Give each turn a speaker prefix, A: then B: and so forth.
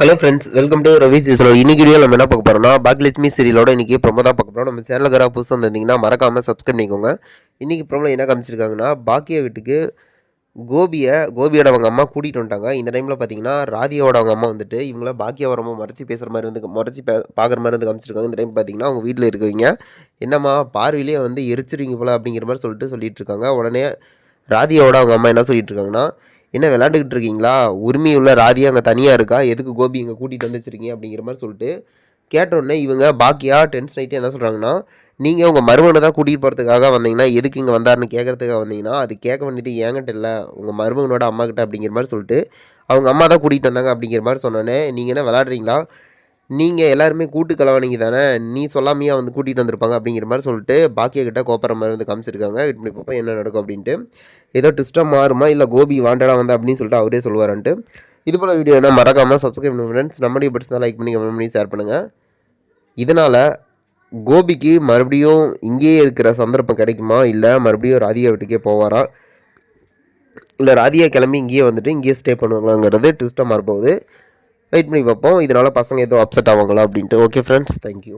A: Hello friends welcome to Ravi சீசனோட இன்னைக்கு video நம்ம என்ன பார்க்க போறோம்னா பாக்லட்சுமி சீரியலோட இன்னைக்கு ப்ரொமோ தான் பார்க்க போகிறோம் நம்ம சேனலுக்கு யாராவது புதுசாக வந்திருந்தீங்கன்னா மறக்காம சப்ஸ்கிரைப் பண்ணிக்கோங்க. இன்னைக்கு ப்ரோமில் என்ன காமிச்சிருக்காங்கன்னா பாக்கிய வீட்டுக்கு கோபியை கோபியோட அவங்க அம்மா கூட்டிகிட்டு வந்துட்டாங்க. இந்த டைமில் பார்த்தீங்கன்னா ராதியாவோட அவங்க அம்மா வந்துட்டு இவங்கள பாக்கியாவை ரொம்ப மறைச்சி பேசுகிற மாதிரி வந்து மறைச்சி பே பார்க்குற மாதிரி வந்து காமிச்சிருக்காங்க. இந்த டைம் பார்த்தீங்கன்னா அவங்க வீட்டில் இருக்கவங்க. என்னம்மா பார்வையிலேயே வந்து எரிச்சிருவீங்க போல அப்படிங்கிற மாதிரி சொல்லிட்டு சொல்லிட்டு இருக்காங்க. உடனே ராதியாவோட அவங்க அம்மா என்ன சொல்லிட்டு இருக்காங்கன்னா என்ன விளாண்டுக்கிட்டு இருக்கீங்களா? உரிமை உள்ள ராதியா அங்கே தனியாக இருக்கா? எதுக்கு கோபி இங்கே கூட்டிகிட்டு வந்து வச்சிருக்கீங்க? அப்படிங்கிற மாதிரி சொல்லிட்டு கேட்டோடனே இவங்க பாக்கியா டென்ஷன் ஆகிட்டு என்ன சொல்கிறாங்கன்னா நீங்கள் உங்கள் மருமகனை தான் கூட்டிகிட்டு போகிறதுக்காக வந்தீங்கன்னா எதுக்கு இங்கே வந்தாருன்னு கேட்குறதுக்காக வந்தீங்கன்னா அது கேட்க வேண்டியது ஏங்கிட்ட இல்லை. உங்கள் மருமகனோட அம்மாக்கிட்ட அப்படிங்கிற மாதிரி சொல்லிட்டு அவங்க அம்மா தான் கூட்டிகிட்டு வந்தாங்க அப்படிங்கிற மாதிரி சொன்னோன்னே நீங்கள் என்ன விளாட்றீங்களா நீங்கள் எல்லாருமே கூட்டு கலவானீங்க தானே? நீ சொல்லாமையாக வந்து கூட்டிகிட்டு வந்திருப்பாங்க அப்படிங்கிற மாதிரி சொல்லிட்டு பாக்கிய கிட்ட மாதிரி வந்து காமிச்சிருக்காங்க. இப்படி பார்ப்போம் என்ன நடக்கும் அப்படின்ட்டு. ஏதோ ட்விஸ்ட்டாக மாறுமா? இல்லை கோபி வாண்டடாக வந்து அப்படின்னு சொல்லிட்டு அவரே சொல்லுவாரான்ட்டு. இது போல் வீடியோ என்ன மறக்காமல் சப்ஸ்கிரைப் பண்ணி ஃப்ரெண்ட்ஸ் நம்முடைய பட்ஸ் லைக் பண்ணி கமெண்ட் பண்ணி ஷேர் பண்ணுங்கள் இதனால் கோபிக்கு மறுபடியும் இங்கேயே இருக்கிற சந்தர்ப்பம் கிடைக்குமா? இல்லை மறுபடியும் ராதிகா வீட்டுக்கே போவாரா? இல்லை ராதிகா கிளம்பி இங்கேயே வந்துட்டு இங்கேயே ஸ்டே பண்ணுவாங்களாங்கிறது ட்விஸ்ட்டாக மாறப்போகுது. வெயிட் பண்ணி பார்ப்போம். இதனால் பசங்க எதுவும் அப்செட் ஆவாங்களா அப்படின்ட்டு. Okay friends thank you